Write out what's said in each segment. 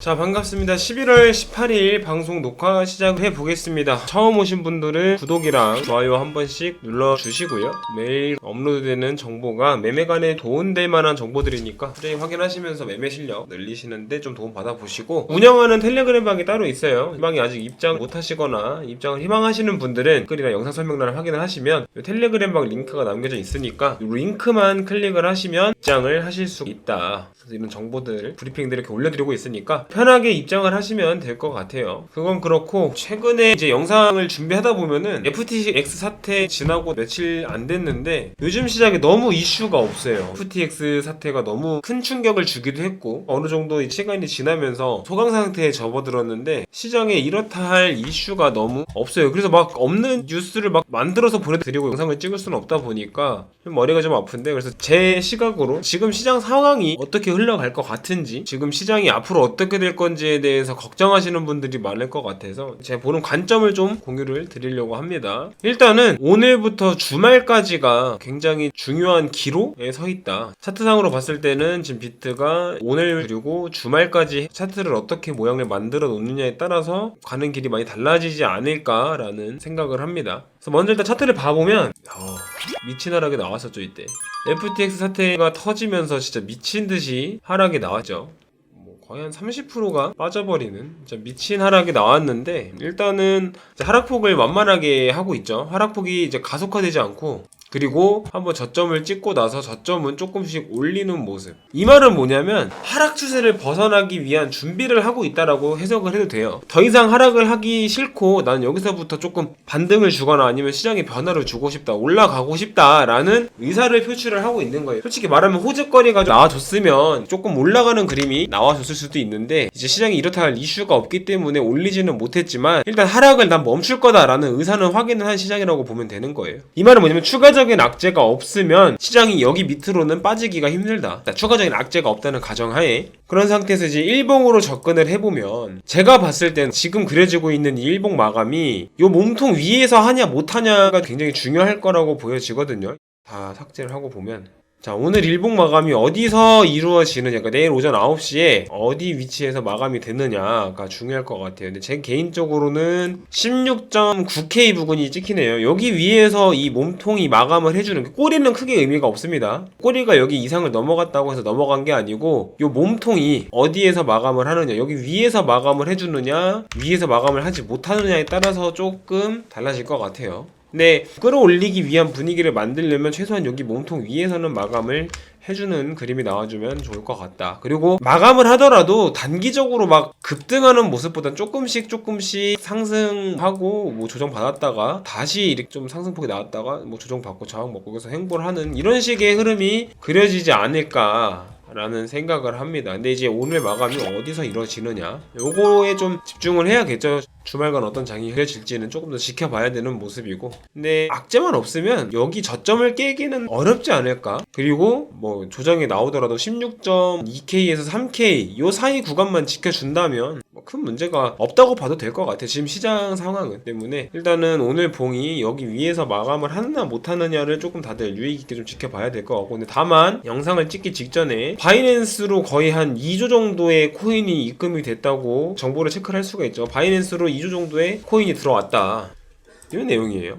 자 반갑습니다. 11월 18일 방송 녹화 시작해 보겠습니다. 처음 오신 분들은 구독이랑 좋아요 한 번씩 눌러주시고요. 매일 업로드되는 정보가 매매관에 도움될 만한 정보들이니까 꾸준히 확인하시면서 매매 실력 늘리시는데 좀 도움 받아보시고 운영하는 텔레그램 방이 따로 있어요. 이 방에 아직 입장 못 하시거나 입장을 희망하시는 분들은 댓글이나 영상 설명란을 확인을 하시면 이 텔레그램 방 링크가 남겨져 있으니까 이 링크만 클릭을 하시면 입장을 하실 수 있다. 이런 정보들 브리핑들 이렇게 올려드리고 있으니까 편하게 입장을 하시면 될 것 같아요. 그건 그렇고 최근에 이제 영상을 준비하다 보면은 FTX 사태 지나고 며칠 안 됐는데 요즘 시장에 너무 이슈가 없어요. FTX 사태가 너무 큰 충격을 주기도 했고 어느 정도 이 시간이 지나면서 소강 상태에 접어들었는데 시장에 이렇다 할 이슈가 너무 없어요. 그래서 막 없는 뉴스를 막 만들어서 보내드리고 영상을 찍을 수는 없다 보니까 좀 머리가 좀 아픈데 그래서 제 시각으로 지금 시장 상황이 어떻게 흘러갈 것 같은지 지금 시장이 앞으로 어떻게 될 건지에 대해서 걱정하시는 분들이 많을 것 같아서 제가 보는 관점을 좀 공유를 드리려고 합니다. 일단은 오늘부터 주말까지가 굉장히 중요한 기로에 서 있다. 차트상으로 봤을 때는 지금 비트가 오늘 그리고 주말까지 차트를 어떻게 모양을 만들어 놓느냐에 따라서 가는 길이 많이 달라지지 않을까라는 생각을 합니다. 그래서 먼저 일단 차트를 봐보면 어, 미친 하락이 나왔었죠 이때. FTX 사태가 터지면서 진짜 미친 듯이 하락이 나왔죠. 뭐 거의 한 30%가 빠져버리는 미친 하락이 나왔는데 일단은 하락폭을 만만하게 하고 있죠. 하락폭이 이제 가속화되지 않고 그리고 한번 저점을 찍고 나서 저점은 조금씩 올리는 모습. 이 말은 뭐냐면 하락 추세를 벗어나기 위한 준비를 하고 있다라고 해석을 해도 돼요. 더 이상 하락을 하기 싫고 나는 여기서부터 조금 반등을 주거나 아니면 시장에 변화를 주고 싶다, 올라가고 싶다라는 의사를 표출을 하고 있는 거예요. 솔직히 말하면 호재거리가 좀 나와줬으면 조금 올라가는 그림이 나와줬을 수도 있는데 이제 시장이 이렇다 할 이슈가 없기 때문에 올리지는 못했지만 일단 하락을 난 멈출 거다라는 의사는 확인을 한 시장이라고 보면 되는 거예요. 이 말은 뭐냐면 추가 적인 악재가 없으면 시장이 여기 밑으로는 빠지기가 힘들다. 일단 추가적인 악재가 없다는 가정하에 그런 상태에서 이제 일봉으로 접근을 해보면 제가 봤을 땐 지금 그려지고 있는 이 일봉 마감이 요 몸통 위에서 하냐 못하냐가 굉장히 중요할 거라고 보여지거든요. 다 삭제를 하고 보면 자, 오늘 일봉 마감이 어디서 이루어지느냐, 그러니까 내일 오전 9시에 어디 위치에서 마감이 되느냐가 중요할 것 같아요. 근데 제 개인적으로는 16.9K 부근이 찍히네요. 여기 위에서 이 몸통이 마감을 해주는 게 꼬리는 크게 의미가 없습니다. 꼬리가 여기 이상을 넘어갔다고 해서 넘어간 게 아니고 이 몸통이 어디에서 마감을 하느냐, 여기 위에서 마감을 해주느냐, 위에서 마감을 하지 못하느냐에 따라서 조금 달라질 것 같아요. 네, 끌어올리기 위한 분위기를 만들려면 최소한 여기 몸통 위에서는 마감을 해주는 그림이 나와주면 좋을 것 같다. 그리고 마감을 하더라도 단기적으로 막 급등하는 모습보단 조금씩 조금씩 상승하고 뭐 조정 받았다가 다시 이렇게 좀 상승폭이 나왔다가 뭐 조정 받고 저항 먹고 계속 행보를 하는 이런 식의 흐름이 그려지지 않을까. 라는 생각을 합니다. 근데 이제 오늘 마감이 어디서 이루어지느냐? 요거에 좀 집중을 해야겠죠. 주말간 어떤 장이 그려질지는 조금 더 지켜봐야 되는 모습이고. 근데 악재만 없으면 여기 저점을 깨기는 어렵지 않을까? 그리고 뭐 조정이 나오더라도 16.2K에서 3K 요 사이 구간만 지켜준다면 뭐 큰 문제가 없다고 봐도 될 것 같아요. 지금 시장 상황은 때문에 일단은 오늘 봉이 여기 위에서 마감을 하느냐 못하느냐를 조금 다들 유의 깊게 좀 지켜봐야 될 것 같고 근데 다만 영상을 찍기 직전에 바이낸스로 거의 한 2조 정도의 코인이 입금이 됐다고 정보를 체크를 할 수가 있죠. 바이낸스로 2조 정도의 코인이 들어왔다. 이런 내용이에요.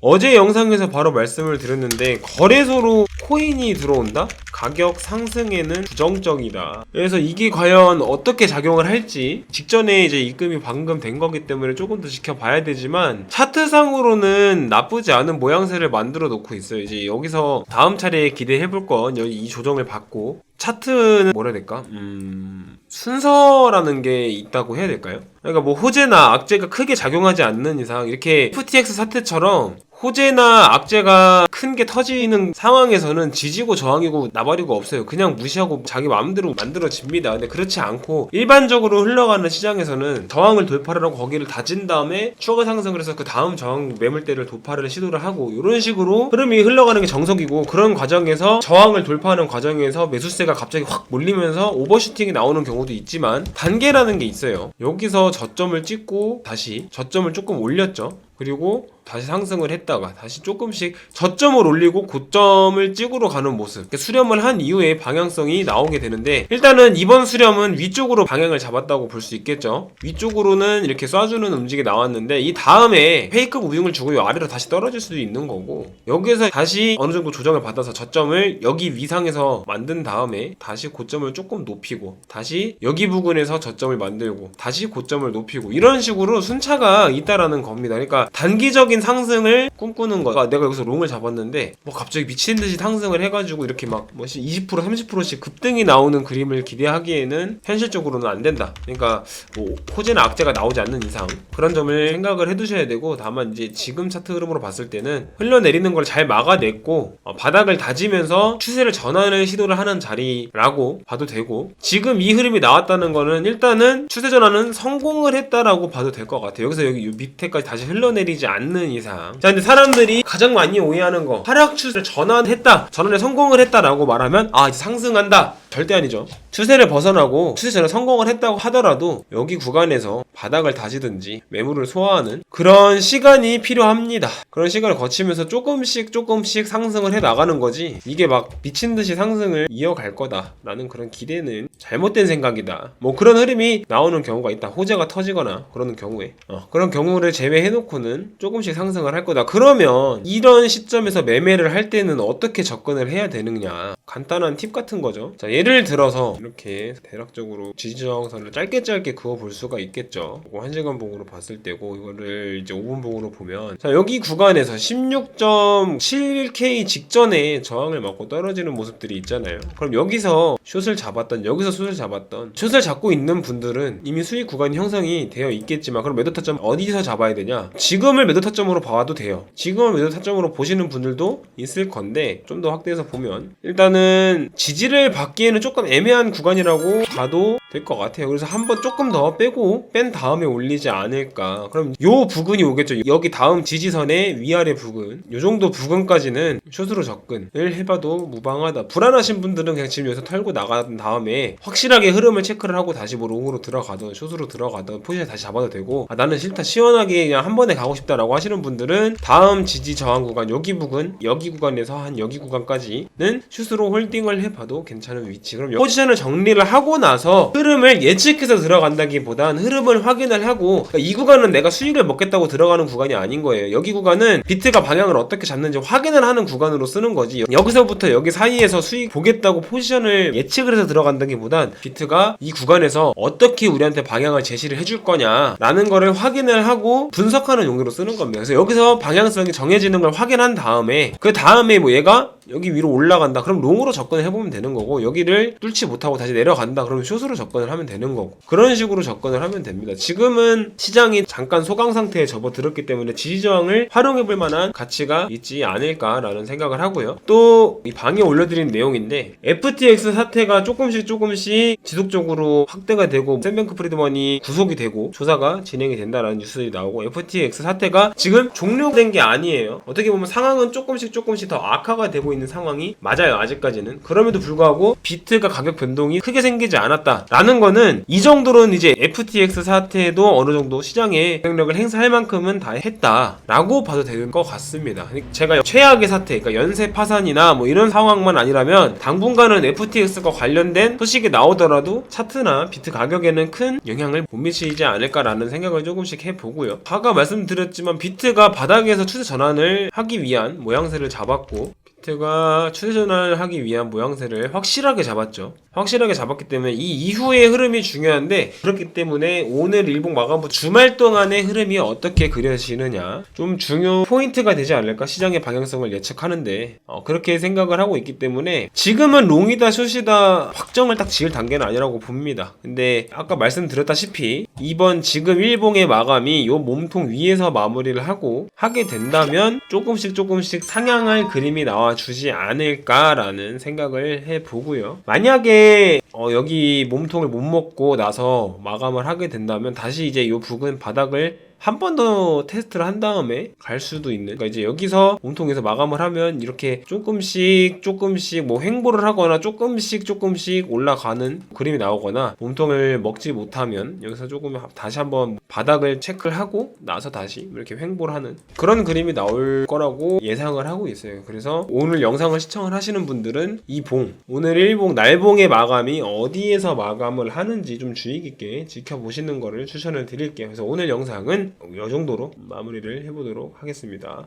어제 영상에서 바로 말씀을 드렸는데 거래소로 코인이 들어온다? 가격 상승에는 부정적이다. 그래서 이게 과연 어떻게 작용을 할지 직전에 이제 입금이 방금 된 거기 때문에 조금 더 지켜봐야 되지만 차트상으로는 나쁘지 않은 모양새를 만들어 놓고 있어요. 이제 여기서 다음 차례에 기대해 볼 건 여기 이 조정을 받고 차트는 뭐라 해야 될까? 음, 순서라는 게 있다고 해야 될까요? 그러니까 뭐 호재나 악재가 크게 작용하지 않는 이상 이렇게 FTX 사태처럼 호재나 악재가 큰 게 터지는 상황에서는 지지고 저항이고 나발이고 없어요. 그냥 무시하고 자기 마음대로 만들어집니다. 근데 그렇지 않고 일반적으로 흘러가는 시장에서는 저항을 돌파하려고 거기를 다진 다음에 추가 상승을 해서 그 다음 저항 매물대를 돌파를 시도를 하고 이런 식으로 흐름이 흘러가는 게 정석이고 그런 과정에서 저항을 돌파하는 과정에서 매수세가 갑자기 확 몰리면서 오버슈팅이 나오는 경우도 있지만 단계라는 게 있어요. 여기서 저점을 찍고 다시 저점을 조금 올렸죠. 그리고 다시 상승을 했다가 다시 조금씩 저점을 올리고 고점을 찍으러 가는 모습 수렴을 한 이후에 방향성이 나오게 되는데 일단은 이번 수렴은 위쪽으로 방향을 잡았다고 볼 수 있겠죠 위쪽으로는 이렇게 쏴주는 움직이 나왔는데 이 다음에 페이크 무빙을 주고 요 아래로 다시 떨어질 수도 있는 거고 여기에서 다시 어느 정도 조정을 받아서 저점을 여기 위상에서 만든 다음에 다시 고점을 조금 높이고 다시 여기 부근에서 저점을 만들고 다시 고점을 높이고 이런 식으로 순차가 있다라는 겁니다. 그러니까 단기적인 상승을 꿈꾸는 거가 내가 여기서 롱을 잡았는데 뭐 갑자기 미친 듯이 상승을 해가지고 이렇게 막 뭐시 20% 30%씩 급등이 나오는 그림을 기대하기에는 현실적으로는 안 된다. 그러니까 뭐 호재나 악재가 나오지 않는 이상 그런 점을 생각을 해두셔야 되고 다만 이제 지금 차트 흐름으로 봤을 때는 흘러내리는 걸 잘 막아냈고 어, 바닥을 다지면서 추세를 전환을 시도를 하는 자리라고 봐도 되고 지금 이 흐름이 나왔다는 거는 일단은 추세 전환은 성공을 했다라고 봐도 될 것 같아요. 여기서 여기 요 밑에까지 다시 흘러내리지 않는 이상. 자, 근데 사람들이 가장 많이 오해하는 거 하락 추세를 전환했다, 전환에 성공을 했다라고 말하면 아 이제 상승한다. 절대 아니죠. 추세를 벗어나고 추세 전환 성공을 했다고 하더라도 여기 구간에서 바닥을 다지든지 매물을 소화하는 그런 시간이 필요합니다. 그런 시간을 거치면서 조금씩 조금씩 상승을 해 나가는 거지 이게 막 미친 듯이 상승을 이어갈 거다라는 그런 기대는 잘못된 생각이다. 뭐 그런 흐름이 나오는 경우가 있다. 호재가 터지거나 그러는 경우에 어, 그런 경우를 제외해 놓고는 조금씩 상승을 할 거다. 그러면 이런 시점에서 매매를 할 때는 어떻게 접근을 해야 되느냐? 간단한 팁 같은 거죠. 자, 예를 들어서 이렇게 대략적으로 지지저항선을 짧게 짧게 그어 볼 수가 있겠죠. 이거 1시간 봉으로 봤을 때고 이거를 이제 5분 봉으로 보면 자, 여기 구간에서 16.7K 직전에 저항을 맞고 떨어지는 모습들이 있잖아요. 그럼 여기서 숏을 잡았던 여기서 숏을 잡았던 숏을 잡고 있는 분들은 이미 수익 구간이 형성이 되어 있겠지만 그럼 매도 타점 어디서 잡아야 되냐? 지금을 매도 타점으로 봐도 돼요. 지금을 매도 타점으로 보시는 분들도 있을 건데 좀 더 확대해서 보면 일단은 지지를 받기에는 조금 애매한 구간이라고 봐도 될 것 같아요. 그래서 한번 조금 더 빼고 뺀 다음에 올리지 않을까. 그럼 요 부근이 오겠죠. 여기 다음 지지선의 위아래 부근. 요 정도 부근까지는 숏으로 접근을 해봐도 무방하다. 불안하신 분들은 그냥 지금 여기서 털고 나간 다음에 확실하게 흐름을 체크를 하고 다시 뭐 롱으로 들어가든 숏으로 들어가든 포지션 다시 잡아도 되고 아, 나는 싫다 시원하게 그냥 한 번에 가고 싶다라고 하시는 분들은 다음 지지 저항 구간 여기 부근 여기 구간에서 한 여기 구간까지는 숏으로 홀딩을 해봐도 괜찮은 위치. 그럼 포지션을 정리를 하고 나서 흐름을 예측해서 들어간다기보단 흐름을 확인을 하고 그러니까 이 구간은 내가 수익을 먹겠다고 들어가는 구간이 아닌 거예요. 여기 구간은 비트가 방향을 어떻게 잡는지 확인을 하는 구간으로 쓰는 거지. 여기서부터 여기 사이에서 수익 보겠다고 포지션을 예측을 해서 들어간다기보단 비트가 이 구간에서 어떻게 우리한테 방향을 제시를 해줄 거냐라는 거를 확인을 하고 분석하는 용도로 쓰는 겁니다. 그래서 여기서 방향성이 정해지는 걸 확인한 다음에 그 다음에 뭐 얘가 여기 위로 올라간다. 그럼 롱으로 접근을 해보면 되는 거고 여기를 뚫지 못하고 다시 내려간다. 그러면 숏으로 접근을 하면 되는 거고 그런 식으로 접근을 하면 됩니다. 지금은 시장이 잠깐 소강 상태에 접어들었기 때문에 지지저항을 활용해볼 만한 가치가 있지 않을까라는 생각을 하고요. 또 이 방에 올려드린 내용인데 FTX 사태가 조금씩 조금씩 지속적으로 확대가 되고 샌뱅크 프리드먼이 구속이 되고 조사가 진행이 된다라는 뉴스들이 나오고 FTX 사태가 지금 종료된 게 아니에요. 어떻게 보면 상황은 조금씩 조금씩 더 악화가 되고 있는 상황이 맞아요. 아직까지는. 그럼에도 불구하고 비트가 가격 변동이 크게 생기지 않았다라는 거는 이 정도로는 이제 FTX 사태도 어느 정도 시장에 영향력을 행사할 만큼은 다 했다라고 봐도 되는 것 같습니다. 제가 최악의 사태, 그러니까 연쇄 파산이나 뭐 이런 상황만 아니라면 당분간은 FTX과 관련된 소식이 나오더라도 차트나 비트 가격에는 큰 영향을 못 미치지 않을까라는 생각을 조금씩 해보고요. 아까 말씀드렸지만 비트가 바닥에서 추세 전환을 하기 위한 모양새를 잡았고 추세 전환을 하기 위한 모양새를 확실하게 잡았죠. 확실하게 잡았기 때문에 이 이후의 흐름이 중요한데 그렇기 때문에 오늘 일봉 마감부 주말 동안의 흐름이 어떻게 그려지느냐 좀 중요 포인트가 되지 않을까 시장의 방향성을 예측하는데 어, 그렇게 생각을 하고 있기 때문에 지금은 롱이다 숏이다 확정을 딱 지을 단계는 아니라고 봅니다. 근데 아까 말씀드렸다시피 이번 지금 일봉의 마감이 요 몸통 위에서 마무리를 하고 하게 된다면 조금씩 조금씩 상향할 그림이 나와 주지 않을까라는 생각을 해 보고요. 만약에 어, 여기 몸통을 못 먹고 나서 마감을 하게 된다면 다시 이제 요 부근 바닥을 한 번 더 테스트를 한 다음에 갈 수도 있는 그러니까 이제 여기서 몸통에서 마감을 하면 이렇게 조금씩 조금씩 뭐 횡보를 하거나 조금씩 조금씩 올라가는 그림이 나오거나 몸통을 먹지 못하면 여기서 조금 다시 한번 바닥을 체크를 하고 나서 다시 이렇게 횡보를 하는 그런 그림이 나올 거라고 예상을 하고 있어요. 그래서 오늘 영상을 시청을 하시는 분들은 이 봉, 오늘 일봉 날봉의 마감이 어디에서 마감을 하는지 좀 주의 깊게 지켜보시는 거를 추천을 드릴게요. 그래서 오늘 영상은 이 정도로 마무리를 해보도록 하겠습니다.